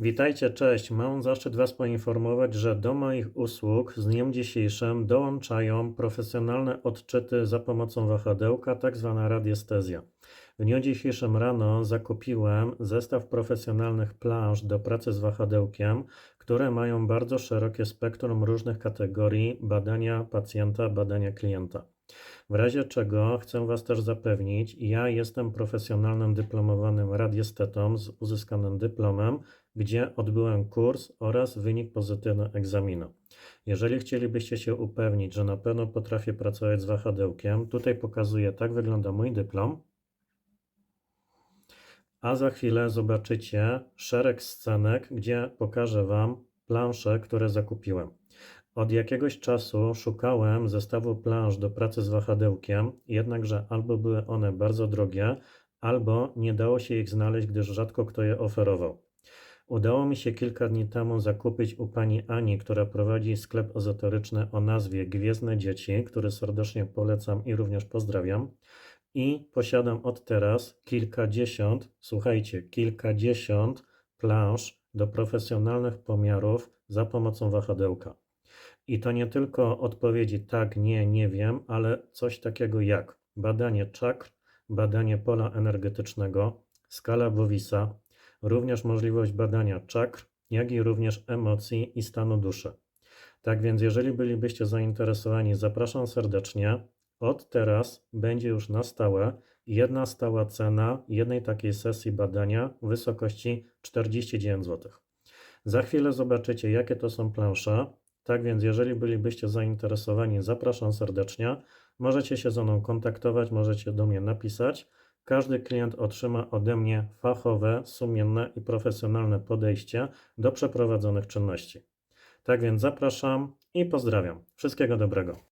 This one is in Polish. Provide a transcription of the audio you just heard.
Witajcie, cześć. Mam zaszczyt Was poinformować, że do moich usług z dniem dzisiejszym dołączają profesjonalne odczyty za pomocą wahadełka, tak zwana radiestezja. W dniu dzisiejszym rano zakupiłem zestaw profesjonalnych plansz do pracy z wahadełkiem, które mają bardzo szerokie spektrum różnych kategorii badania pacjenta, badania klienta. W razie czego chcę Was też zapewnić, ja jestem profesjonalnym dyplomowanym radiestetą z uzyskanym dyplomem, gdzie odbyłem kurs oraz wynik pozytywny egzaminu. Jeżeli chcielibyście się upewnić, że na pewno potrafię pracować z wahadełkiem, tutaj pokazuję, tak wygląda mój dyplom. A za chwilę zobaczycie szereg scenek, gdzie pokażę Wam plansze, które zakupiłem. Od jakiegoś czasu szukałem zestawu plansz do pracy z wahadełkiem, jednakże albo były one bardzo drogie, albo nie dało się ich znaleźć, gdyż rzadko kto je oferował. Udało mi się kilka dni temu zakupić u pani Ani, która prowadzi sklep ezoteryczny o nazwie Gwiezdne Dzieci, który serdecznie polecam i również pozdrawiam. I posiadam od teraz kilkadziesiąt, słuchajcie, kilkadziesiąt plansz do profesjonalnych pomiarów za pomocą wahadełka. I to nie tylko odpowiedzi tak, nie, nie wiem, ale coś takiego jak badanie czakr, badanie pola energetycznego, skala Bowisa, również możliwość badania czakr, jak i również emocji i stanu duszy. Tak więc, jeżeli bylibyście zainteresowani, zapraszam serdecznie. Od teraz będzie już na stałe jedna stała cena jednej takiej sesji badania w wysokości 49 zł. Za chwilę zobaczycie, jakie to są plansze. Tak więc, jeżeli bylibyście zainteresowani, zapraszam serdecznie. Możecie się ze mną kontaktować, możecie do mnie napisać. Każdy klient otrzyma ode mnie fachowe, sumienne i profesjonalne podejście do przeprowadzonych czynności. Tak więc zapraszam i pozdrawiam. Wszystkiego dobrego.